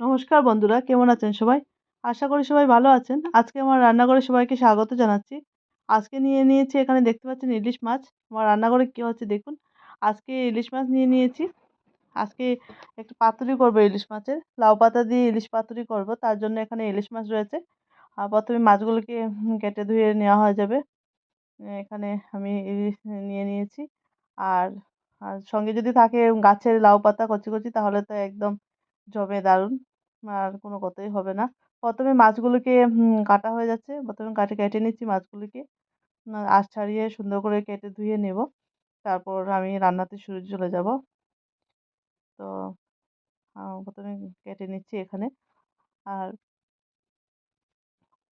নমস্কার বন্ধুরা, কেমন আছেন সবাই? আশা করি সবাই ভালো আছেন। আজকে আমার রান্নাঘরে সবাইকে স্বাগত জানাচ্ছি। আজকে নিয়ে নিয়েছি, এখানে দেখতে পাচ্ছেন ইলিশ মাছ। আমার রান্নাঘরে কী হচ্ছে দেখুন। আজকে ইলিশ মাছ নিয়ে নিয়েছি। আজকে একটু পাতুরি করব ইলিশ মাছের। লাউ পাতা দিয়ে ইলিশ পাতুরি করব, তার জন্য এখানে ইলিশ মাছ রয়েছে। আর প্রথমে মাছগুলোকে কেটে ধুয়ে নেওয়া হয়ে যাবে। এখানে আমি ইলিশ নিয়ে নিয়েছি। আর আর সঙ্গে যদি থাকে গাছের লাউ পাতা কচি কচি, তাহলে তো একদম জমে দারুণ। আর কোনো কথাই হবে না। প্রথমে মাছগুলোকে কাটা হয়ে যাচ্ছে। প্রথমে কাটে, কেটে নিচ্ছি মাছগুলিকে। আঁশ ছাড়িয়ে সুন্দর করে কেটে ধুয়ে নেব। তারপর আমি রান্নাতে শুরু চলে যাব। তো প্রথমে কেটে নিচ্ছি এখানে। আর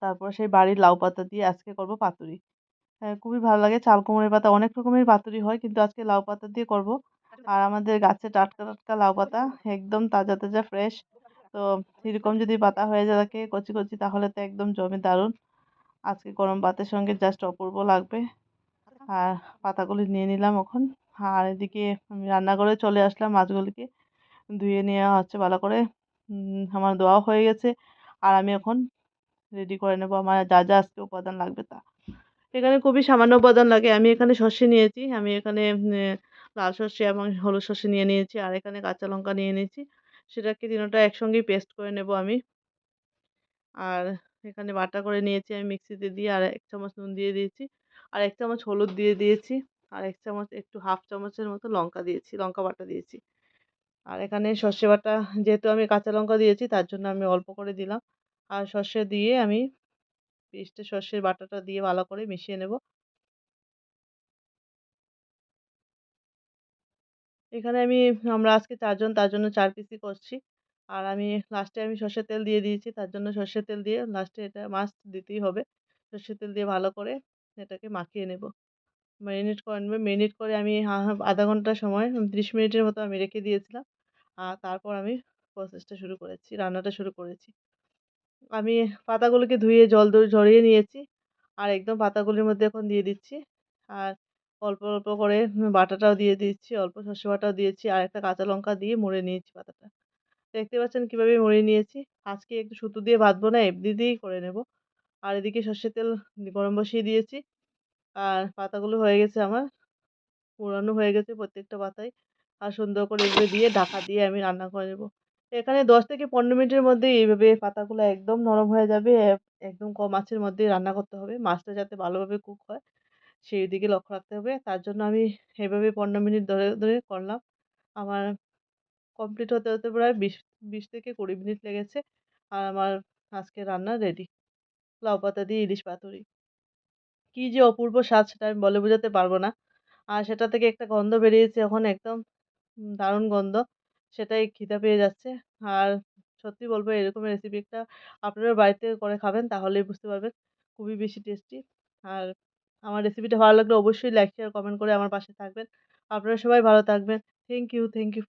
তারপর সেই বাড়ির লাউ পাতা দিয়ে আজকে করব পাতুরি। হ্যাঁ খুবই ভালো লাগে। চাল, কুমড়োর পাতা অনেক রকমের পাতুরি হয়, কিন্তু আজকে লাউ পাতা দিয়ে করব। আর আমাদের গাছে টাটকা টাটকা লাউ পাতা, একদম তাজা তাজা ফ্রেশ তো এরকম যদি পাতা হয়ে যায় থাকে কচি কচি, তাহলে তো একদম জমে দারুণ। আজকে গরম ভাতের সঙ্গে জাস্ট অপূর্ব লাগবে। আর পাতাগুলি নিয়ে নিলাম এখন। আর এদিকে আমি রান্নাঘরে চলে আসলাম মাছগুলিকে ধুয়ে নেওয়া হচ্ছে ভালো করে আমার দোয়াও হয়ে গেছে। আর আমি এখন রেডি করে নেব। আমার যা যা আজকে উপাদান লাগবে তা। এখানে খুবই সামান্য উপাদান লাগে। আমি এখানে সর্ষে নিয়েছি। আমি এখানে লাল সর্ষে এবং হলুদ সর্ষে নিয়ে নিয়েছি। আর এখানে কাঁচা লঙ্কা নিয়ে নিয়েছি। সেটাকে তিনোটা একসঙ্গেই পেস্ট করে নেব আমি। আর এখানে বাটা করে নিয়েছি আমি মিক্সিতে দিয়ে, আর এক চামচ নুন দিয়ে দিয়েছি, আর এক চামচ হলুদ দিয়ে দিয়েছি, আর এক চামচ, একটু হাফ চামচের মতো লঙ্কা দিয়েছি, লঙ্কা বাটা দিয়েছি। আর এখানে সর্ষে বাটা, যেহেতু আমি কাঁচা লঙ্কা দিয়েছি, তার জন্য আমি অল্প করে দিলাম। আর সর্ষে দিয়ে আমি পেস্টে সর্ষের বাটাটা দিয়ে ভালো করে মিশিয়ে নেব। এখানে আমি, আমরা আজকে চারজন তার জন্য চার পিসই করছি। আর আমি লাস্টে আমি সর্ষের তেল দিয়ে দিয়েছি, তার জন্য সর্ষের তেল দিয়ে লাস্টে এটা মাস্ট দিতেই হবে। সর্ষের তেল দিয়ে ভালো করে এটাকে মাখিয়ে নেব। ম্যারিনেট করে নেবে। ম্যারিনেট করে আমি আধা ঘণ্টা সময়, ত্রিশ মিনিটের মতো আমি রেখে দিয়েছিলাম। আর তারপর আমি প্রসেসটা শুরু করেছি, রান্নাটা শুরু করেছি। আমি পাতাগুলোকে ধুয়ে জল ঝরিয়ে নিয়েছি। আর একদম পাতাগুলির মধ্যে এখন দিয়ে দিচ্ছি। আর অল্প অল্প করে বাটাটাও দিয়ে দিচ্ছি, অল্প সর্ষে বাটাও দিয়েছি, আর একটা কাঁচা লঙ্কা দিয়ে মুড়ে নিয়েছি পাতাটা দেখতে পাচ্ছেন কীভাবে মুড়ে নিয়েছি? আজকে একটু সুতো দিয়ে বাঁধবো না এমনি দিয়েই করে নেব। আর এদিকে সর্ষের তেল গরম বসিয়ে দিয়েছি। আর পাতাগুলো হয়ে গেছে আমার। পুরানো হয়ে গেছে প্রত্যেকটা পাতায়। আর সুন্দর করে এগুলো দিয়ে ঢাকা দিয়ে আমি রান্না করে নেব। এখানে দশ থেকে পনেরো মিনিটের মধ্যে এইভাবে পাতাগুলো একদম নরম হয়ে যাবে। একদম কম আঁচের মধ্যে রান্না করতে হবে। মাছটা যাতে ভালোভাবে কুক হয়। সেই দিকে লক্ষ্য রাখতে হবে। তার জন্য আমি এভাবে পনেরো মিনিট ধরে ধরে করলাম। আমার কমপ্লিট হতে হতে প্রায় বিশ বিশ থেকে কুড়ি মিনিট লেগেছে। আর আমার আজকে রান্না রেডি লাউ পাতা দিয়ে ইলিশ পাতুরি। কী যে অপূর্ব স্বাদ সেটা আমি বলে বোঝাতে পারব না। আর সেটা থেকে একটা গন্ধ বেরিয়েছে এখন একদম দারুণ গন্ধ। সেটাই খিদা পেয়ে যাচ্ছে। আর সত্যি বলব এরকম রেসিপি একটা আপনারা বাড়িতে করে খাবেন তাহলেই বুঝতে পারবেন। খুবই বেশি টেস্টি আর আমার রেসিপিটা ভালো লাগলে অবশ্যই লাইক শেয়ার কমেন্ট করে আমার পাশে থাকবেন। আপনারা সবাই ভালো থাকবেন। Thank you thank you